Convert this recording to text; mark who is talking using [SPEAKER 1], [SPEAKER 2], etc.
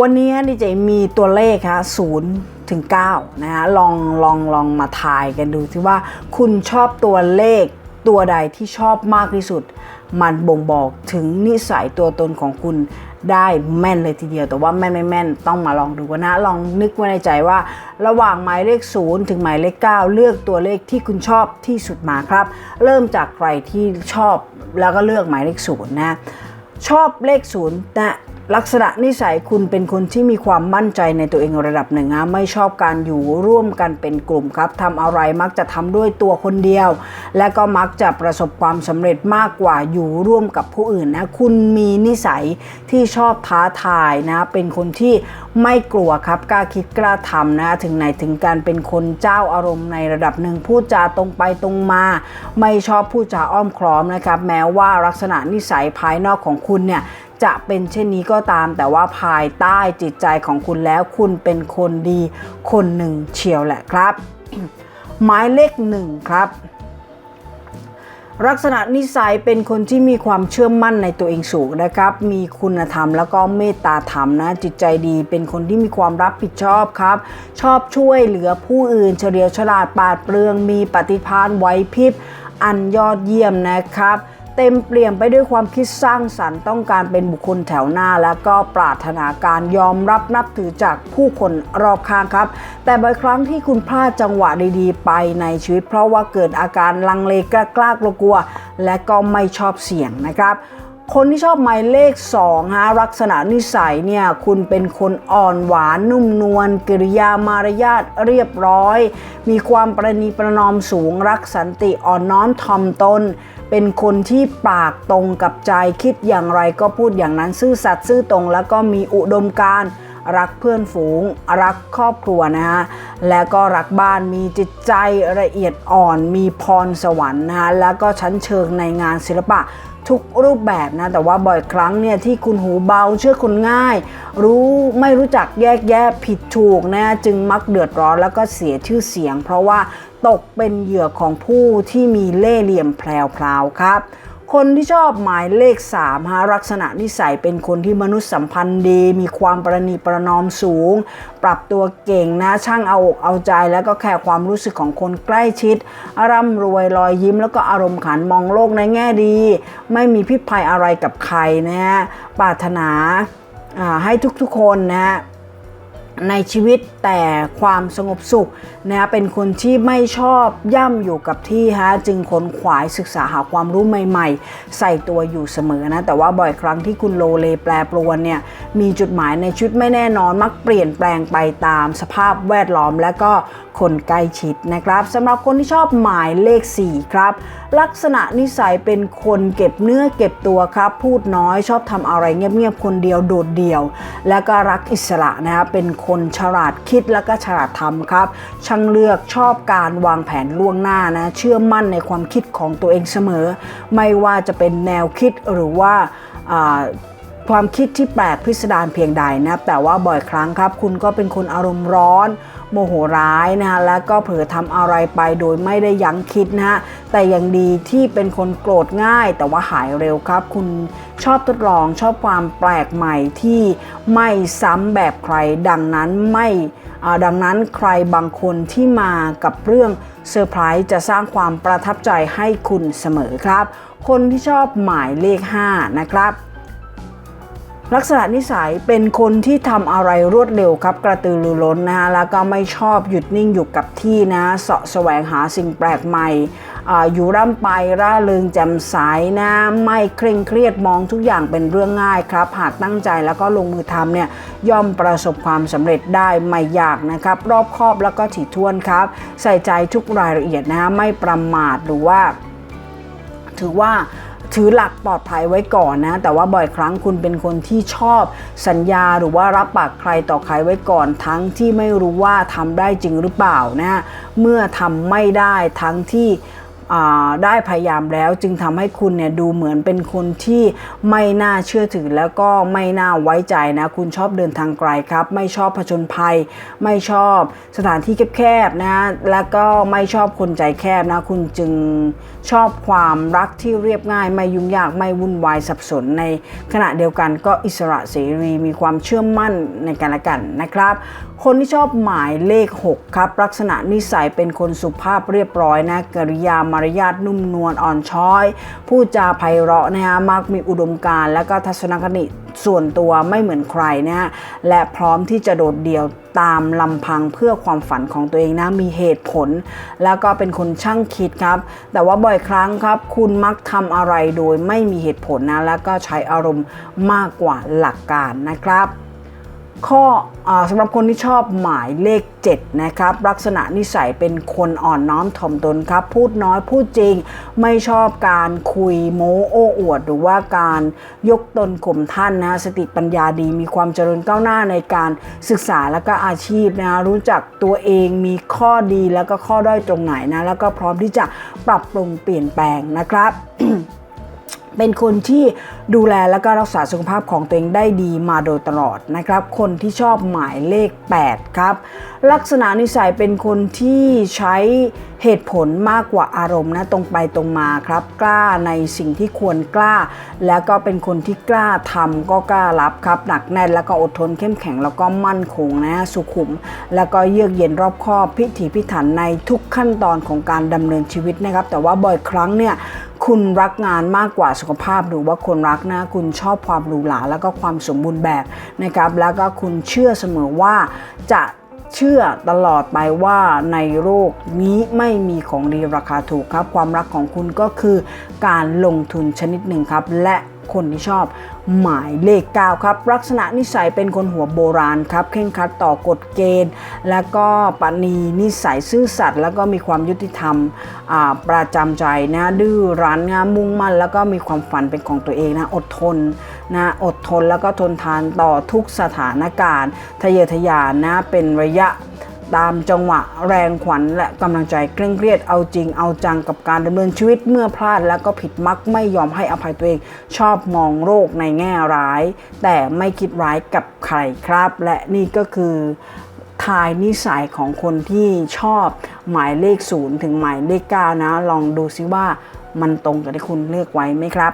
[SPEAKER 1] วันนี้ดีเจมีตัวเลขฮะศูนย์ถึง9นะฮะลองลองลองมาทายกันดูที่ว่าคุณชอบตัวเลขตัวใดที่ชอบมากที่สุด มันบ่งบอกถึงนิสัยตัวตนของคุณได้แม่นเลยทีเดียวแต่ว่าแม่นไม่แม่นต้องมาลองดูกันนะ ลองนึกไว้ในใจว่า ระหว่างหมายเลข 0 ถึงหมายเลข 9 เลือกตัวเลขที่คุณชอบที่สุดมาครับ เริ่มจากใครที่ชอบแล้วก็เลือกหมายเลข 0 นะ ชอบเลขศูนย์นะ ลักษณะนิสัยคุณเป็นคนที่มีความมั่นใจในตัวเองระดับหนึ่งนะไม่ชอบการอยู่ร่วมกันเป็นกลุ่มครับทำอะไรมักจะทำด้วยตัวคนเดียว และก็มักจะประสบความสำเร็จมากกว่าอยู่ร่วมกับผู้อื่นนะคุณมีนิสัยที่ชอบท้าทายนะเป็นคนที่ไม่กลัวครับกล้าคิดกล้าทำนะถึงไหนถึงการเป็นคนเจ้าอารมณ์ในระดับหนึ่งพูดจาตรงไปตรงมา ไม่ชอบพูดจาอ้อมค้อมนะครับแม้ว่าลักษณะนิสัยภายนอกของคุณเนี่ยจะเป็นเช่นนี้ก็ตาม แต่ว่าภายใต้จิตใจของคุณแล้วคุณเป็นคนดีคนหนึ่งเชียวแหละครับ หมายเลขหนึ่งครับลักษณะนิสัยเป็นคนที่มีความเชื่อมั่นในตัวเองสูงนะครับ มีคุณธรรมแล้วก็เมตตาธรรมนะ จิตใจดี เป็นคนที่มีความรับผิดชอบครับ ชอบช่วยเหลือผู้อื่นเฉลียวฉลาดปาดเปรื่อง มีปฏิภาณไหวพริบ อันยอดเยี่ยมนะครับ เต็มเปลี่ยนไปด้วยความคิดสร้างสรรค์ต้องการเป็นบุคคลแถวหน้า แล้วก็ปรารถนาการยอมรับนับถือจากผู้คนรอบข้างครับ แต่บางครั้งที่คุณพลาดจังหวะดีๆ ไปในชีวิต เพราะว่าเกิดอาการลังเลกล้ากล้ากลัว และก็ไม่ชอบเสี่ยงนะครับคนที่ชอบหมายเลข2ฮะลักษณะนิสัยเนี่ยคุณเป็นคนอ่อนหวานนุ่มนวลกิริยามารยาทเรียบร้อย มีความประนีประนอมสูงรักสันติอ่อนน้อมถ่อมตน เป็นคนที่ปากตรงกับใจคิดอย่างไรก็พูดอย่างนั้นซื่อสัตย์ซื่อตรง แล้วก็มีอุดมการณ์ รักเพื่อนฝูง รักครอบครัวนะฮะและก็รักบ้านมีจิตใจละเอียดอ่อน มีพรสวรรค์นะฮะแล้วก็ชั้นเชิงในงานศิลปะทุกรูปแบบนะ แต่ว่าบ่อยครั้งเนี่ยที่คุณหูเบาเชื่อคนง่าย รู้ไม่รู้จักแยกแยะผิดถูกนะจึงมักเดือดร้อนแล้วก็เสียชื่อเสียง เพราะว่าตกเป็นเหยื่อของผู้ที่มีเล่ห์เหลี่ยมแพรวๆครับ คนที่ชอบหมายเลข3ฮะลักษณะนิสัยเป็นคนที่มนุษยสัมพันธ์ดี มีความประนีประนอมสูง ปรับตัวเก่งนะช่างเอาอกเอาใจ แล้วก็แคร์ความรู้สึกของคนใกล้ชิด ร่ำรวยรอยยิ้ม แล้วก็อารมณ์ขันมองโลกในแง่ดี ไม่มีพิษภัยอะไรกับใครนะฮะปรารถนาอ่าให้ทุกๆคนนะฮะ ในชีวิตแต่ความสงบสุขนะเป็นคนที่ไม่ชอบย่ำอยู่กับที่ฮะจึงขนขวายศึกษาหาความรู้ใหม่ๆ ใส่ตัวอยู่เสมอนะแต่ว่าบ่อยครั้งที่คุณโลเลแปรปรวนเนี่ยมีจุดหมายในชีวิตไม่แน่นอนมักเปลี่ยนแปลงไปตามสภาพแวดล้อมและก็คนใกล้ชิดนะครับสำหรับคนที่ชอบหมายเลข 4 ครับ ลักษณะนิสัยเป็นคนเก็บเนื้อเก็บตัวครับ พูดน้อยชอบทำอะไรเงียบๆคนเดียวโดดเดี่ยว แล้วก็รักอิสระนะครับเป็นคนฉลาดคิดแล้วก็ฉลาดทำครับ ช่างเลือกชอบการวางแผนล่วงหน้านะ เชื่อมั่นในความคิดของตัวเองเสมอ ไม่ว่าจะเป็นแนวคิดหรือว่าอ่า ความคิดที่แปลกพิสดารเพียงใดนะแต่ว่าบ่อยครั้งครับ คุณก็เป็นคนอารมณ์ร้อน โมโหร้ายนะฮะแล้วก็เผลอทำอะไรไปโดยไม่ได้ยั้งคิดนะฮะแต่ยังดีที่เป็นคนโกรธง่าย แต่ว่าหายเร็วครับ คุณชอบทดลองชอบความแปลกใหม่ที่ไม่ซ้ำแบบใคร ดังนั้นไม่ดังนั้นใครบางคนที่มากับเรื่องเซอร์ไพรส์จะสร้างความประทับใจให้คุณเสมอครับ คนที่ชอบหมายเลข 5 นะครับ ลักษณะนิสัยเป็นคนที่ทำอะไรรวดเร็วครับ กระตือรือร้นนะฮะแล้วก็ไม่ชอบหยุดนิ่งอยู่กับที่นะเสาะแสวงหาสิ่งแปลกใหม่อาอยู่ร่ำไปร่าเริงแจ่มใสนะไม่เคร่งเครียดมองทุกอย่างเป็นเรื่องง่ายครับ หากตั้งใจแล้วก็ลงมือทำเนี่ยย่อมประสบความสำเร็จได้ไม่ยากนะครับ รอบคอบแล้วก็ถี่ถ้วนครับ ใส่ใจทุกรายละเอียดนะฮะไม่ประมาทหรือว่า ถือว่า ถือหลักปลอดภัยไว้ก่อนนะ แต่ว่าบ่อยครั้งคุณเป็นคนที่ชอบสัญญาหรือว่ารับปากใครต่อใครไว้ก่อน ทั้งที่ไม่รู้ว่าทำได้จริงหรือเปล่านะ เมื่อทำไม่ได้ทั้งที่ ได้พยายามแล้วจึงทำให้คุณเนี่ยดูเหมือนเป็นคนที่ไม่น่าเชื่อถือแล้วก็ไม่น่าไว้ใจนะ คุณชอบเดินทางไกลครับ ไม่ชอบผจญภัย ไม่ชอบสถานที่แคบๆนะ แล้วก็ไม่ชอบคนใจแคบนะ คุณจึงชอบความรักที่เรียบง่าย ไม่ยุ่งยากไม่วุ่นวายสับสนในขณะเดียวกันก็อิสระเสรีมีความเชื่อมั่นในกันและกันนะครับ คนที่ชอบหมายเลข 6 ครับ ลักษณะนิสัยเป็นคนสุภาพเรียบร้อยนะกริยามารยาทนุ่มนวลอ่อนช้อยพูดจาไพเราะนะฮะมักมีอุดมการณ์และก็ทัศนคติส่วนตัวไม่เหมือนใครนะฮะและพร้อมที่จะโดดเดี่ยวตามลำพังเพื่อความฝันของตัวเองนะมีเหตุผล แล้วก็เป็นคนช่างคิดครับ แต่ว่าบ่อยครั้งครับ คุณมักทำอะไรโดยไม่มีเหตุผลนะ แล้วก็ใช้อารมณ์มากกว่าหลักการนะครับ ข้ออสำหรับคนที่ชอบหมายเลข 7 นะครับ ลักษณะนิสัยเป็นคนอ่อนน้อมถ่อมตนครับ พูดน้อยพูดจริง ไม่ชอบการคุยโม้โอ้อวด หรือว่าการยกตนข่มท่านนะสติปัญญาดีมีความเจริญก้าวหน้าในการศึกษาและก็อาชีพนะรู้จักตัวเองมีข้อดีแล้วก็ข้อด้อยตรงไหนนะแล้วก็พร้อมที่จะปรับปรุงเปลี่ยนแปลงนะครับ เป็นคนที่ดูแลและก็รักษาสุขภาพของตัวเองได้ดีมาโดยตลอดนะครับ คนที่ชอบหมายเลข 8 ครับ ลักษณะนิสัยเป็นคนที่ใช้เหตุผลมากกว่าอารมณ์นะตรงไปตรงมาครับ กล้าในสิ่งที่ควรกล้า แล้วก็เป็นคนที่กล้าทำก็กล้ารับครับ หนักแน่นแล้วก็อดทนเข้มแข็งแล้วก็มั่นคงนะสุขุม แล้วก็เยือกเย็นรอบคอบพิถีพิถันในทุกขั้นตอนของการดำเนินชีวิตนะครับ แต่ว่าบ่อยครั้งเนี่ย คุณรักงานมากกว่าสุขภาพ หรือว่าคนรักนะ คุณชอบความหรูหราแล้วก็ความสมบูรณ์แบบนะครับ แล้วก็คุณเชื่อเสมอว่าจะเชื่อตลอดไปว่าในโลกนี้ไม่มีของดีราคาถูกครับ ความรักของคุณก็คือการลงทุนชนิดหนึ่งครับ และ คนที่ชอบ หมายเลข 9 ครับ ลักษณะนิสัยเป็นคนหัวโบราณครับเคร่งคัดต่อกฎเกณฑ์ แล้วก็ปณีนิสัยซื่อสัตย์แล้วก็มีความยุติธรรมประจำใจนะดื้อรั้นนะมุ่งมั่น แล้วก็มีความฝันเป็นของตัวเองนะอดทนนะอดทนแล้วก็ทนทานต่อทุกสถานการณ์ ทะเยอทะยานนะเป็นระยะ ตามจังหวะแรงขวัญและกำลังใจเคร่งเครียดเอาจริงเอาจังกับการดำเนินชีวิตเมื่อพลาดแล้วก็ผิดมักไม่ยอมให้อภัยตัวเอง ชอบมองโรคในแง่ร้าย แต่ไม่คิดร้ายกับใครครับ และนี่ก็คือทายนิสัยของคนที่ชอบหมายเลขศูนย์ถึงหมายเลขเก้านะ ลองดูซิว่ามันตรงกับที่คุณเลือกไว้ไหมครับ